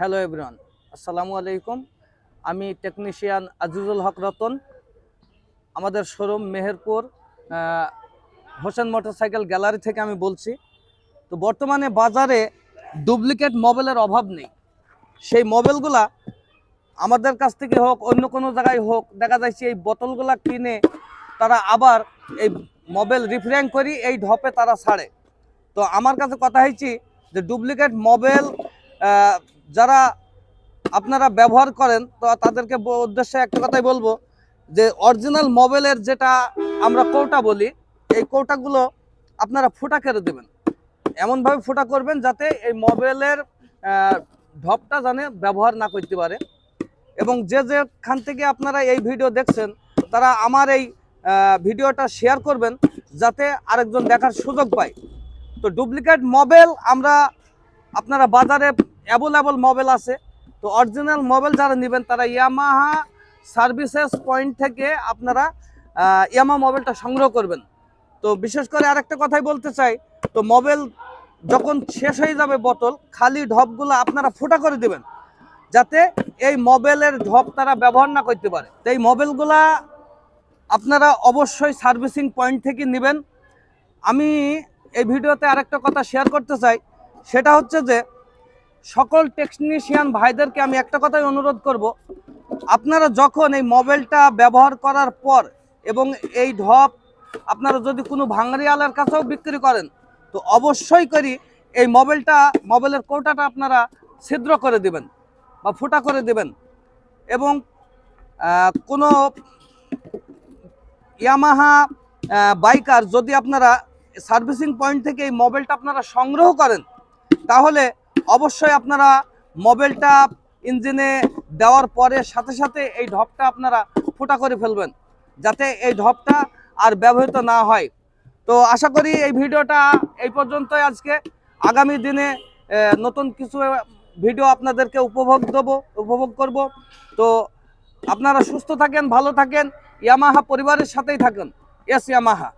Hello everyone, আসসালামু আলাইকুম। আমি টেকনিশিয়ান আজিজুল হক রতন, আমাদের showroom Meherpur Hossain motorcycle gallery থেকে আমি বলছি। তো বর্তমানে বাজারে ডুপ্লিকেট মোবাইলের অভাব নেই। সেই মোবাইলগুলা আমাদের কাছ থেকে হোক, অন্য কোনো জায়গায় হোক, দেখা যাচ্ছে এই বোতলগুলা কিনে তারা আবার এই মোবাইল রিফারিং করি, এই ঢপে তারা ছাড়ে। তো আমার কাছে কথা হয়েছি যে ডুপ্লিকেট মোবাইল যারা আপনারা ব্যবহার করেন, তো তাদেরকে উদ্দেশ্যে একটা কথাই বলব যে অরিজিনাল মোবাইলের যেটা আমরা কৌটা বলি, এই কৌটাগুলো আপনারা ফুটা করে দেবেন। এমনভাবে ফুটা করবেন যাতে এই মোবাইলের ঢপটা জানে ব্যবহার না করতে পারে। এবং যে যেখান থেকে আপনারা এই ভিডিও দেখছেন, তারা আমার এই ভিডিওটা শেয়ার করবেন, যাতে আরেকজন দেখার সুযোগ পায়। তো ডুপ্লিকেট মোবাইল আমরা আপনারা বাজারে অ্যাভেলেবল মোবাইল আছে। তো অরিজিনাল মোবাইল যারা নেবেন, তারা ইয়ামাহা সার্ভিসেস পয়েন্ট থেকে আপনারা ইয়ামা মোবাইলটা সংগ্রহ করবেন। তো বিশেষ করে আরেকটা কথাই বলতে চাই, তো মোবাইল যখন শেষ হয়ে যাবে বোতল, খালি ঢপগুলো আপনারা ফোটা করে দেবেন, যাতে এই মোবাইলের ঢপ তারা ব্যবহার না করতে পারে। তো এই মোবাইলগুলা আপনারা অবশ্যই সার্ভিসিং পয়েন্ট থেকে নেবেন। আমি এই ভিডিওতে আরেকটা কথা শেয়ার করতে চাই সেটা হচ্ছে যে সকল টেকনিশিয়ান ভাইদেরকে আমি একটা কথাই অনুরোধ করব। আপনারা যখন এই মোবাইলটা ব্যবহার করার পর এবং এই ঢপ আপনারা যদি কোনো ভাঙারিওয়ালার কাছেও বিক্রি করেন, তো অবশ্যই করি এই মোবাইলটা মোবাইলের কৌটাটা আপনারা ছিদ্র করে দিবেন বা ফুটা করে দিবেন এবং কোনো ইয়ামাহা বাইকার যদি আপনারা সার্ভিসিং পয়েন্ট থেকে এই মোবাইলটা আপনারা সংগ্রহ করেন তাহলে অবশ্যই আপনারা মোবাইলটা ইঞ্জিনে দেওয়ার পরে সাথে সাথে এই ঢপটা আপনারা ফোটা করে ফেলবেন, যাতে এই ঢপটা আর ব্যবহৃত না হয়। তো আশা করি এই ভিডিওটা এই পর্যন্তই আজকে। আগামী দিনে নতুন কিছু ভিডিও আপনাদেরকে উপভোগ দেবো, উপভোগ করব। তো আপনারা সুস্থ থাকেন, ভালো থাকেন, ইয়ামাহা পরিবারের সাথেই থাকেন। S Yamaha